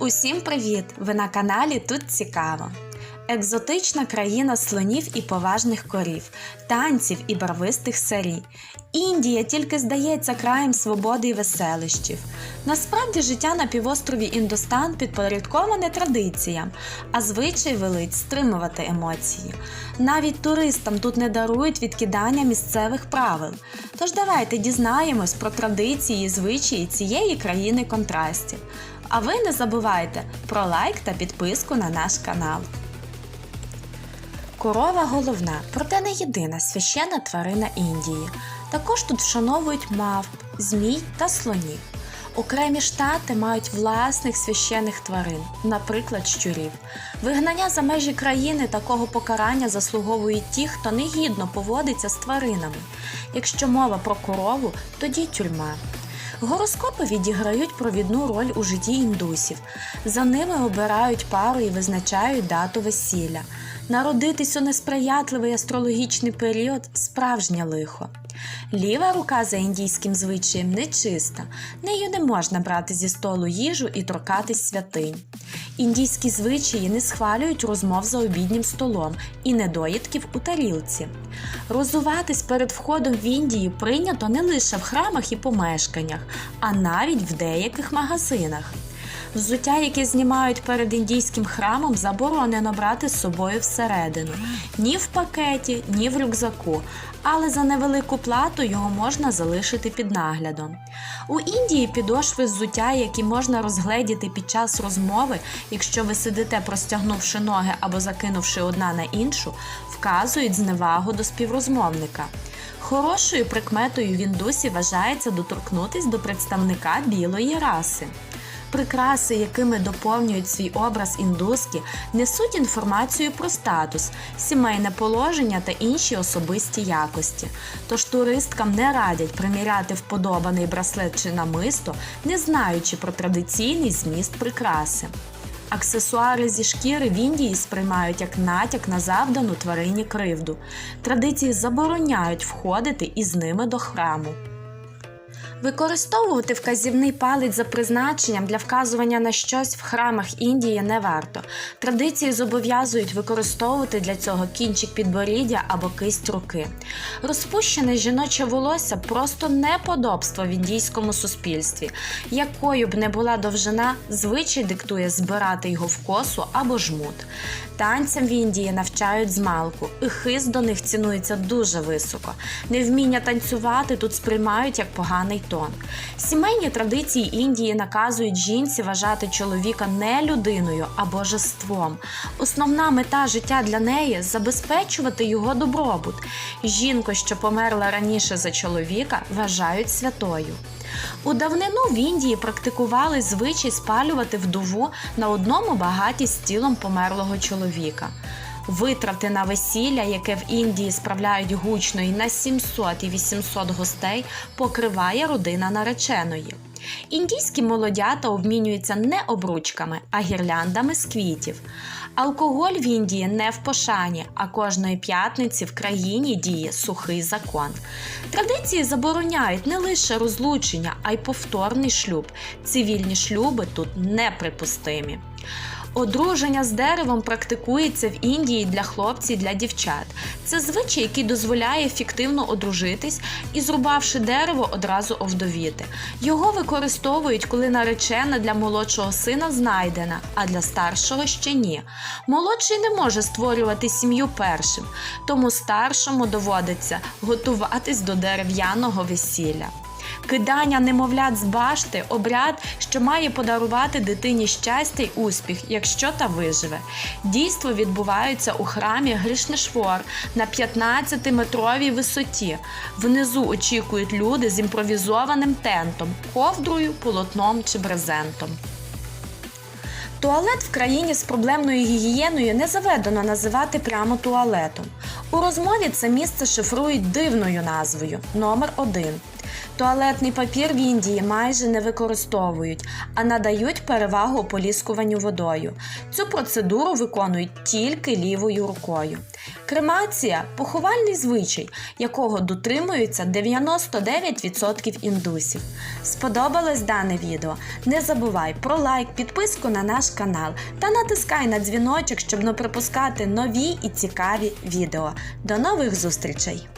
Усім привіт! Ви на каналі Тут Цікаво. Екзотична країна слонів і поважних корів, танців і барвистих сарій. Індія тільки здається краєм свободи і веселищів. Насправді життя на півострові Індостан підпорядковане традиціям, а звичай велить стримувати емоції. Навіть туристам тут не дарують відкидання місцевих правил. Тож давайте дізнаємось про традиції і звичаї цієї країни контрастів. А ви не забувайте про лайк та підписку на наш канал. Корова головна, проте не єдина священна тварина Індії. Також тут вшановують мавп, змій та слонів. Окремі штати мають власних священних тварин, наприклад, щурів. Вигнання за межі країни такого покарання заслуговують ті, хто негідно поводиться з тваринами. Якщо мова про корову, тоді тюрма. Гороскопи відіграють провідну роль у житті індусів. За ними обирають пару і визначають дату весілля. Народитись у несприятливий астрологічний період справжнє лихо. Ліва рука за індійським звичаєм нечиста, нею не можна брати зі столу їжу і торкатись святинь. Індійські звичаї не схвалюють розмов за обіднім столом і недоїдків у тарілці. Розуватись перед входом в Індію прийнято не лише в храмах і помешканнях, а навіть в деяких магазинах. Взуття, яке знімають перед індійським храмом, заборонено брати з собою всередину ні в пакеті, ні в рюкзаку, але за невелику плату його можна залишити під наглядом. У Індії підошви взуття, які можна розгледіти під час розмови, якщо ви сидите, простягнувши ноги або закинувши одна на іншу, вказують зневагу до співрозмовника. Хорошою прикметою в індусі вважається доторкнутись до представника білої раси. Прикраси, якими доповнюють свій образ індуски, несуть інформацію про статус, сімейне положення та інші особисті якості. Тож туристкам не радять приміряти вподобаний браслет чи намисто, не знаючи про традиційний зміст прикраси. Аксесуари зі шкіри в Індії сприймають як натяк на завдану тварині кривду. Традиції забороняють входити із ними до храму. Використовувати вказівний палець за призначенням для вказування на щось в храмах Індії не варто. Традиції зобов'язують використовувати для цього кінчик підборіддя або кисть руки. Розпущене жіноче волосся просто неподобство в індійському суспільстві. Якою б не була довжина, звичай диктує збирати його в косу або жмут. Танцям в Індії навчають з малку, і хист до них цінується дуже високо. Невміння танцювати тут сприймають як поганий тон. Сімейні традиції Індії наказують жінці вважати чоловіка не людиною, а божеством. Основна мета життя для неї забезпечувати його добробут. Жінку, що померла раніше за чоловіка, вважають святою. У давнину в Індії практикували звичай спалювати вдову на одному багаті з тілом померлого чоловіка. Витрати на весілля, яке в Індії справляють гучно і на 700 і 800 гостей, покриває родина нареченої. Індійські молодята обмінюються не обручками, а гірляндами з квітів. Алкоголь в Індії не в пошані, а кожної п'ятниці в країні діє сухий закон. Традиції забороняють не лише розлучення, а й повторний шлюб. Цивільні шлюби тут неприпустимі. Одруження з деревом практикується в Індії для хлопців і для дівчат. Це звичай, який дозволяє фіктивно одружитись і, зрубавши дерево, одразу овдовіти. Його використовують, коли наречена для молодшого сина знайдена, а для старшого ще ні. Молодший не може створювати сім'ю першим, тому старшому доводиться готуватись до дерев'яного весілля. Кидання немовлят з башти обряд, що має подарувати дитині щастя й успіх, якщо та виживе. Дійство відбувається у храмі Гришнешвор на 15-метровій висоті. Внизу очікують люди з імпровізованим тентом, ковдрою, полотном чи брезентом. Туалет в країні з проблемною гігієною не заведено називати прямо туалетом. У розмові це місце шифрують дивною назвою номер 1 Туалетний папір в Індії майже не використовують, а надають перевагу ополіскуванню водою. Цю процедуру виконують тільки лівою рукою. Кремація поховальний звичай, якого дотримуються 99% індусів. Сподобалось дане відео? Не забувай про лайк, підписку на наш канал та натискай на дзвіночок, щоб не пропускати нові і цікаві відео. До нових зустрічей!